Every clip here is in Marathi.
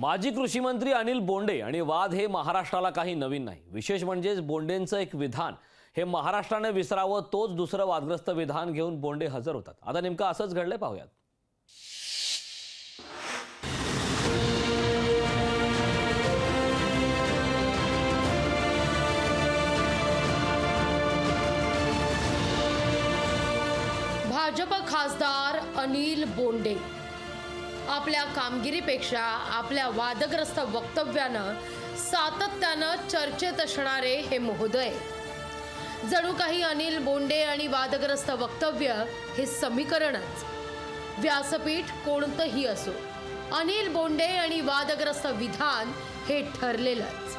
माजी कृषी मंत्री अनिल बोंडे आणि वाद हे महाराष्ट्राला काही नवीन नाही. विशेष म्हणजेच बोंडेंचं एक विधान हे महाराष्ट्राने विसरावं तोच दुसरं वादग्रस्त विधान घेऊन बोंडे हजर होतात. आता नेमकं असंच घडलंय पाहूयात. भाजप खासदार अनिल बोंडे आपल्या कामगिरीपेक्षा आपल्या वादग्रस्त वक्तव्यानं सातत्यानं चर्चेत असणारे हे महोदय. जणू काही अनिल बोंडे आणि वादग्रस्त वक्तव्य हे समीकरणच. व्यासपीठ कोणतंही असो अनिल बोंडे आणि वादग्रस्त विधान हे ठरलेलंच.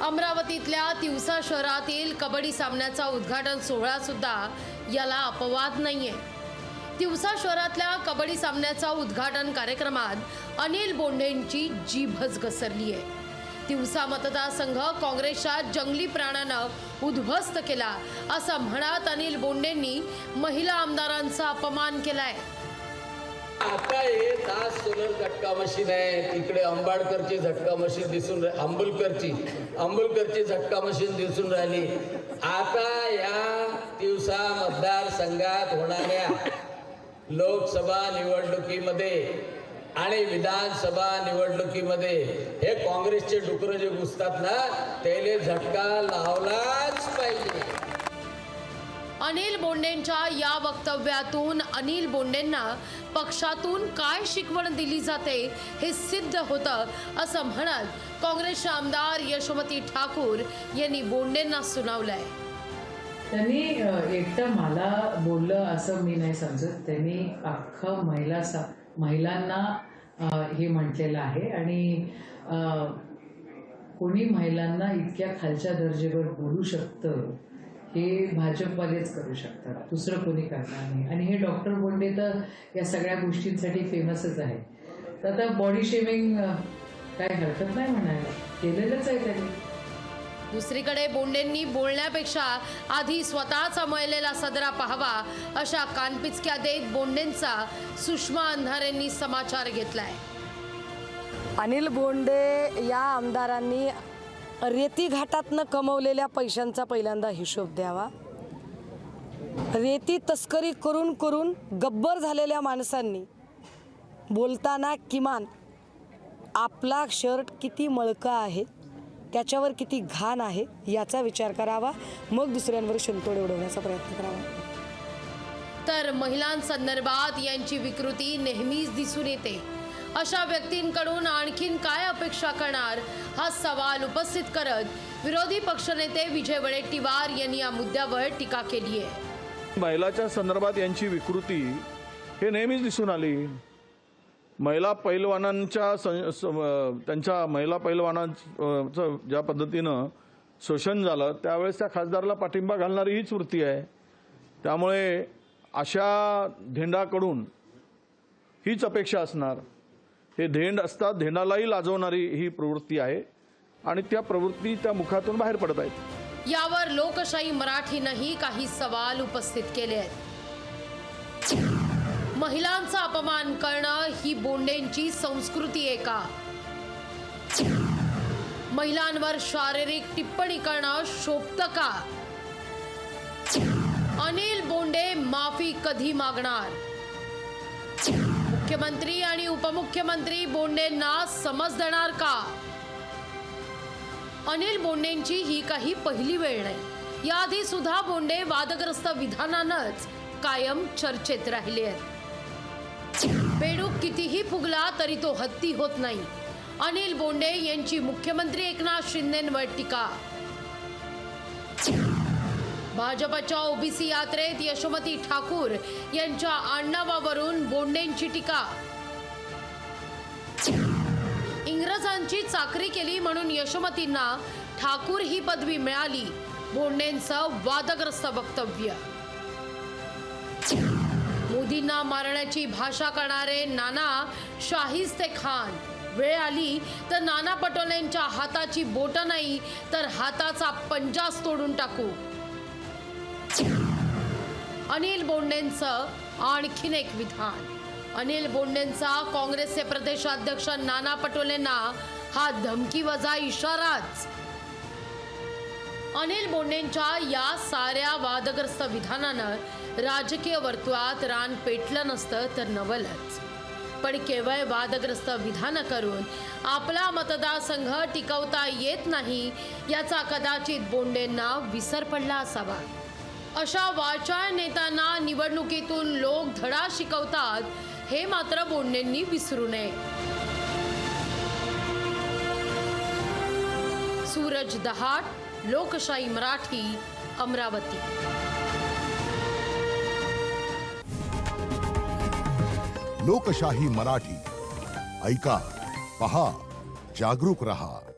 अमरावतीतल्या तिवसा शहरातील कबड्डी सामन्याचा उद्घाटन सोहळा सुद्धा याला अपवाद नाहीये. दिवसा शहरातल्या कबड्डी सामन्याचा उद्घाटन कार्यक्रमात अनिल बोंडेंची जीभच घसरली आहे. दिवसा मतदारसंघ काँग्रेसच्या जंगली प्राण्यानं उद्ध्वस्त केला असं म्हणत अनिल बोंडेंनी महिला आमदारांचा अपमान केलाय. आता हे दास सोलर झटका मशीन आहे. तिकडे अंबाडकरची झटका मशीन दिसून राह अंबुलकरची अंबुलकरची झटका मशीन दिसून राहिली. आता या दिवसा मतदारसंघात होणाऱ्या लोकसभा निवडणुकीमध्ये आणि विधानसभा निवडणुकीमध्ये हे काँग्रेसचे डुकरं जे घुसतात ना त्याला झटका लावलाच पाहिजे. अनिल बोंडेंच्या या वक्तव्यातून अनिल बोंडेंना पक्षातून काय शिकवण दिली जाते हे सिद्ध होतं असं म्हणत काँग्रेसचे आमदार यशोमती ठाकूर यांनी बोंडेंना सुनावलंय. त्यांनी एकटं मला बोललं असं मी नाही समजत. त्यांनी अख्खं महिला सा महिलांना हे म्हटलेलं आहे आणि कोणी महिलांना इतक्या खालच्या दर्जेवर बोलू शकतं हे भाजपवालेच करू शकतात. दुसरं कोणी करणार नाही. आणि हे डॉक्टर बोंडे तर या सगळ्या गोष्टींसाठी फेमसच आहे तर आता बॉडी शेमिंग काय हरकत नाही म्हणायला. केलेलंच आहे त्यांनी. दुसरीकडे बोंडेंनी बोलण्यापेक्षा आधी स्वतःचा मळलेला सदरा पाहावा अशा कानपिचक्या देत बोंडेंचा सुषमा अंधारेंनी समाचार घेतलाय. अनिल बोंडे या आमदारांनी रेती घाटातनं कमवलेल्या पैशांचा पहिल्यांदा हिशोब द्यावा. रेती तस्करी करून करून गब्बर झालेल्या माणसांनी बोलताना किमान आपला शर्ट किती मळका आहे? त्याच्यावर किती घाण आहे याचा विचार करावा. मग दुसऱ्यांवर शिंतोड उडवण्याचा प्रयत्न करावा. तर महिलांसंदर्भात यांची विकृती नेहमीच दिसून येते. अशा व्यक्तींकडून आणखीन काय अपेक्षा करणार हा सवाल उपस्थित करत विरोधी पक्षनेते विजय वडेट्टीवार यांनी या मुद्द्यावर टीका केली आहे महिलाच्या संदर्भात यांची विकृती हे नेहमीच दिसून आली. महिला पैलवानांच्या सं- स- त्यांच्या महिला पैलवानांचं ज्या पद्धतीनं शोषण झालं त्यावेळेस त्या खासदाराला पाठिंबा घालणारी हीच वृत्ती आहे. त्यामुळे अशा धेंडाकडून हीच अपेक्षा असणार. हे धेंड असतात धेंडालाही लाजवणारी ही प्रवृत्ती आहे आणि त्या प्रवृत्ती त्या मुखातून बाहेर पडत आहेत. यावर लोकशाही मराठीनंही काही सवाल उपस्थित केले आहेत. महिलांचा अपमान करणं ही बोंडेंची संस्कृती आहे का? महिलांवर शारीरिक टिप्पणी करणं शोभतं का? अनिल बोंडे माफी कधी मागणार? मुख्यमंत्री आणि उपमुख्यमंत्री बोंडेंना समज देणार का? अनिल बोंडेंची ही काही पहिली वेळ नाही. याआधी सुद्धा बोंडे वादग्रस्त विधानानंच कायम चर्चेत राहिले आहेत. बेडूक कितीही फुगला तरी तो हत्ती होत नाही. अनिल बोंडे यांची मुख्यमंत्री एकनाथ शिंदेंवर टीका. भाजपच्या ओबीसी यात्रेत यशोमती ठाकूर यांच्या आडनावावरून बोंडेंची टीका. इंग्रजांची चाकरी केली म्हणून यशोमतींना ठाकूर ही पदवी मिळाली. बोंडेंचं वादग्रस्त वक्तव्य. मोदींना मारण्याची भाषा करणारे नाना शाहिस्ते खान. वेळ आली तर नाना पटोलेंच्या हाताची बोटं नाही तर हाताचा पंजाच तोडून टाकू. अनिल बोंडेंचं आणखीन एक विधान. अनिल बोंडेंचा काँग्रेसचे प्रदेशाध्यक्ष नाना पटोलेंना हा धमकी वजा इशाराच. अनिल बोंडेंच्या या साऱ्या वादग्रस्त विधानानं राजकीय वर्तुळात रान पेटलं नसतं तर नवलच. पण केवळ वादग्रस्त विधानं करून आपला मतदारसंघ टिकवता येत नाही याचा कदाचित बोंडेंना विसर पडला असावा. अशा वाचाळ नेत्यांना निवडणुकीतून लोक धडा शिकवतात हे मात्र बोंडेंनी विसरू नये. सूरज दहाट लोकशाही मराठी अमरावती. लोकशाही मराठी. ऐका पहा जागरूक रहा.